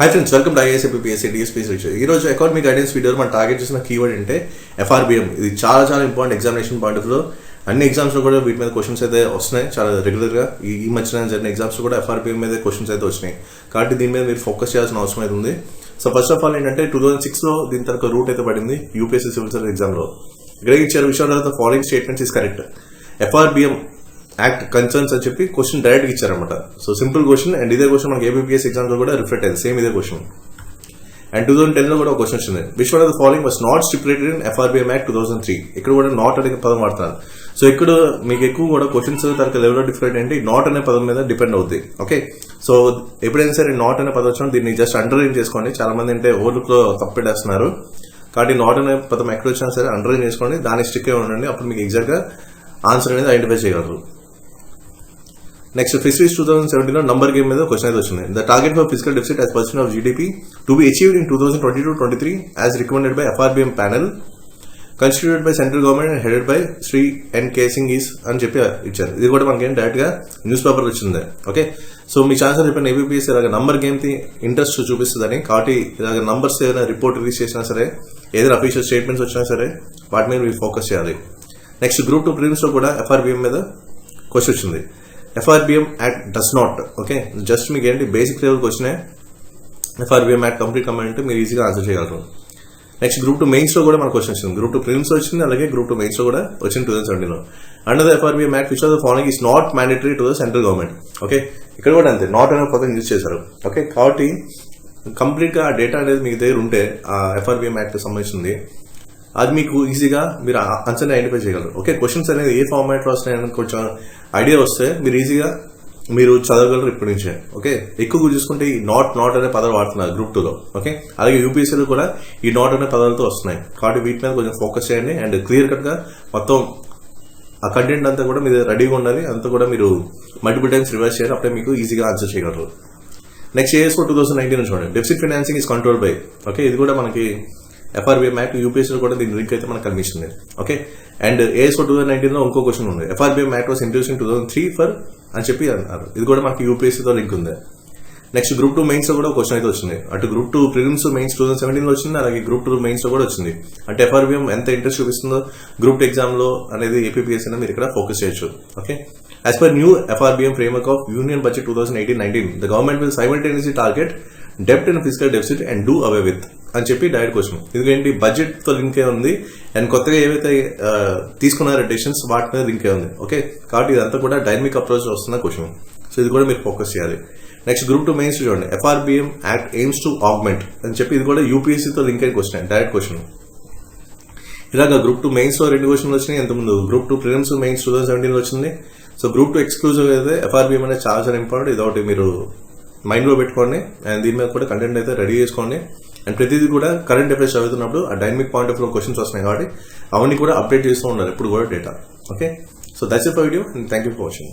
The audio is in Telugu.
High friends welcome to ఐఎస్ఏపీఎస్సీ DSP ఈ ఈరోజు ఎకానమీ గైడెన్స్ వీడియోలో మనం టార్గెట్ చేసిన కీవర్డ్ అంటే ఎఫ్ఆర్బిఎం ఇది చాలా చాలా ఇంపార్టెంట్ ఎగ్జామినేషన్ పాయింట్ ఆఫ్లో. అన్ని ఎగ్జామ్స్లో కూడా వీటి మీద క్వశ్చన్స్ అయితే వస్తున్నాయి. చాలా రెగ్యులర్గా ఈ ఈ మధ్యన జరిగిన ఎగ్జామ్స్ కూడా ఎఫ్ఆర్బిఎం మీద క్వశ్చన్స్ అయితే వచ్చినాయి. కాబట్టి దీని మీద మీరు ఫోకస్ చేయాల్సిన అవసరం అయితే ఉంది. సో ఫస్ట్ ఆఫ్ ఆల్ ఏంటంటే టూ థౌసండ్ సిక్స్లో దీని తర్వాత రూట్ అయితే పడింది యూపీఎస్సీ సివిల్ సర్వీస్ ఎగ్జామ్లో. ఇక్కడ ఇచ్చారు. విషయాలు following statements is correct FRBM act concerns అని చెప్పి క్వశ్చన్ డైరెక్ట్ ఇచ్చారనమాట సో సింపుల్ క్వశ్చన్ అండ్ ఇదే క్వశ్చన్ మనకి ఏబీపీఎస్ ఎగ్జామ్లో కూడా రిఫ్లెక్ట్ అయింది సేమ్ ఇదే క్వశ్చన్ అండ్ టూ థౌసండ్ టెన్లో కూడా ఒక క్వశ్చన్ వచ్చింది. Which one of the following was not stipulated in FRBM act two thousand three ఇక్కడ కూడా నాట్ అనే పదం వాడుతున్నారు సో ఇక్కడ మీకు ఎక్కువ కూడా క్వశ్చన్స్ తనకి లెవెల్ డిఫరెంట్ ఏంటి? నాట్ అనే పదం మీద డిపెండ్ అవుతుంది ఓకే సో ఎప్పుడైనా సరే నాట్ అనే పదం వచ్చినా దీన్ని జస్ట్ అండర్లైన్ చేసుకోండి. చాలా మంది అంటే ఓవర్లుక్లో తప్పెట్టేస్తున్నారు కాబట్టి నాట్ అనే పదం ఎక్కడ వచ్చినా సరే అండర్లైన్ చేసుకోండి. దాని స్టిక్ అయి ఉండండి. అప్పుడు మీకు ఎగ్జాక్ట్గా ఆన్సర్ అనేది ఐడెంటిఫై చేయగలరు. నెక్స్ట్ ఫిషరీస్ టూ థౌసండ్ సెవెంటీన్లో నంబర్ గేమ్ మీద క్వశ్చన్ అయితే వచ్చింది. The target for fiscal deficit as percent of GDP to be achieved in two thousand twenty two twenty three as recommended by FRBM panel constituted by central government and headed by Shri N K Singh is అని చెప్పి ఇచ్చారు. ఇది కూడా మనకి డైరెక్ట్గా న్యూస్ పేపర్ వచ్చింది. ఓకే సో మీ ఛాన్స్ చెప్పిన ఏబీపీఎస్ ఇలాగ నంబర్ గేమ్కి ఇంట్రెస్ట్ చూపిస్తుందని కాబట్టి ఇలాగ నంబర్స్ ఏదైనా రిపోర్ట్ రిలీజ్ చేసినా సరే ఏదైనా అఫీషియల్ స్టేట్మెంట్స్ వచ్చినా సరే వాటి మీద మీరు ఫోకస్ చేయాలి. నెక్స్ట్ గ్రూప్ టూ ప్రిలిమ్స్లో కూడా ఎఫ్ఆర్బిఎం మీద క్వశ్చన్ వచ్చింది. FRBM act does not okay just మీకు ఏంటి? బేసిక్ లెవెల్కి వచ్చినాయి ఎఫ్ఆర్బిఎం యాక్ట్ కంప్లీట్ కమెంట్ మీరు ఈజీగా ఆన్సర్ చేయగలరు. నెక్స్ట్ గ్రూప్ టూ మెయిన్స్లో కూడా మనకు క్వశ్చన్ వచ్చింది. గ్రూప్ టూ ప్రిలిమ్స్ వచ్చింది అలాగే గ్రూప్ టూ మెయిన్స్లో కూడా వచ్చింది two thousand seventeen under the FRBM act which of the following is not mandatory to the central government okay ఇక్కడ కూడా అంతే. నాట్ అనే పదం యూజ్ చేశారు. ఓకే కాబట్టి కంప్లీట్గా ఆ డేటా అనేది మీకు దగ్గర ఉంటే ఆ ఎఫ్ఆర్బిఎం యాక్ట్ సంబంధించింది. అది మీకు ఈజీగా మీరు అంచనా ఐడెంటిఫై చేయగలరు. ఓకే క్వశ్చన్స్ అనేది ఏ ఫార్మాట్లో వస్తున్నాయని కొంచెం ఐడియా వస్తే మీరు ఈజీగా మీరు చదవగలరు ఇప్పటి నుంచే. ఓకే ఎక్కువ చూసుకుంటే ఈ నాట్ నాట్ అనే పదాలు వాడుతున్నారు గ్రూప్ టూలో ఓకే అలాగే యూపీఎస్సీలో కూడా ఈ నాట్ అనే పదాలతో వస్తున్నాయి. కాబట్టి వీటి మీద కొంచెం ఫోకస్ చేయండి అండ్ క్లియర్ కట్గా మొత్తం ఆ కంటెంట్ అంతా కూడా మీరు రెడీగా ఉండాలి. అంతా కూడా మీరు మల్టిపుల్ టైమ్స్ రివైజ్ చేయాలి. అప్పుడే మీకు ఈజీగా ఆన్సర్ చేయగలరు. నెక్స్ట్ ఏఎస్ టూ థౌసండ్ నైన్టీన్ చూడండి. Deficit financing is control by okay ఇది కూడా మనకి ఎఫ్ఆర్బిఎం మ్యాట్ యూపీఎస్సీలో కూడా దీని లింక్ అయితే మనకు కనిపిస్తుంది okay and ASO two thousand నైన్టీన్లో ఇంకో క్వశ్చన్ ఉంది. FRBM act was introduced in two thousand three for అని చెప్పి అన్నారు. ఇది కూడా మనకి యూపీఎస్సీతో లింక్ ఉంది. నెక్స్ట్ గ్రూప్ టూ మెయిన్స్లో కూడా క్వశ్చన్ అయితే వచ్చింది. అటు group two prelims mains two thousand సెవెంటీన్లో వచ్చింది. అలాగే గ్రూప్ టూ మెయిన్స్లో కూడా వచ్చింది. అంటే ఎఫ్ఆర్బిఎం ఎంత ఇంట్రెస్ట్ చూపిస్తుందో గ్రూప్ టూ ఎగ్జామ్లో అనేది ఏపీఎస్ అని మీరు ఇక్కడ ఫోకస్ చేయొచ్చు. Okay as per new FRBM framework of union budget two thousand eighteen nineteen the government will simultaneously target డెప్ట్ and fiscal deficit and do away with అని చెప్పి డైరెక్ట్ క్వశ్చన్. ఎందుకంటే బడ్జెట్తో లింక్ అయి ఉంది. అండ్ కొత్తగా ఏవైతే తీసుకున్నారో డెసిషన్స్ వాటి మీద లింక్ అయి ఉంది. ఓకే? కాబట్టి ఇదంతా కూడా డైనమిక్ అప్రోచ్ వస్తున్న క్వశ్చన్. సో ఇది కూడా మీరు ఫోకస్ చేయాలి. నెక్స్ట్ గ్రూప్ టూ మెయిన్స్ చూడండి. FRBM act aims to augment అని చెప్పి ఇది కూడా యూపీఎస్సీతో లింక్ అయిన క్వశ్చన్ డైరెక్ట్ క్వశ్చన్. ఇలాగ గ్రూప్ టూ మెయిన్స్లో రెండు క్వశ్చన్లు వచ్చినాయి. ఎంతమంది group two prelims mains two thousand seventeen వచ్చింది. సో గ్రూప్ టూ ఎక్స్క్లూజివ్ అయితే ఎఫ్ఆర్బిఎం అనేది చాలా చాలా ఇంపార్టెంట్ ఇదొకటి మీరు మైండ్లో పెట్టుకోండి. అండ్ దీని మీద కూడా కంటెంట్ అయితే రెడీ చేసుకోండి. అండ్ ప్రతిదీ కూడా కరెంట్ అఫేర్స్ చదువుతున్నప్పుడు ఆ డైనమిక్ పాయింట్ ఆఫ్లో క్వశ్చన్స్ వస్తున్నాయి కాబట్టి అవన్నీ కూడా అప్డేట్ చేస్తూ ఉండాలి ఇప్పుడు కూడా data okay so that's it video and thank you for watching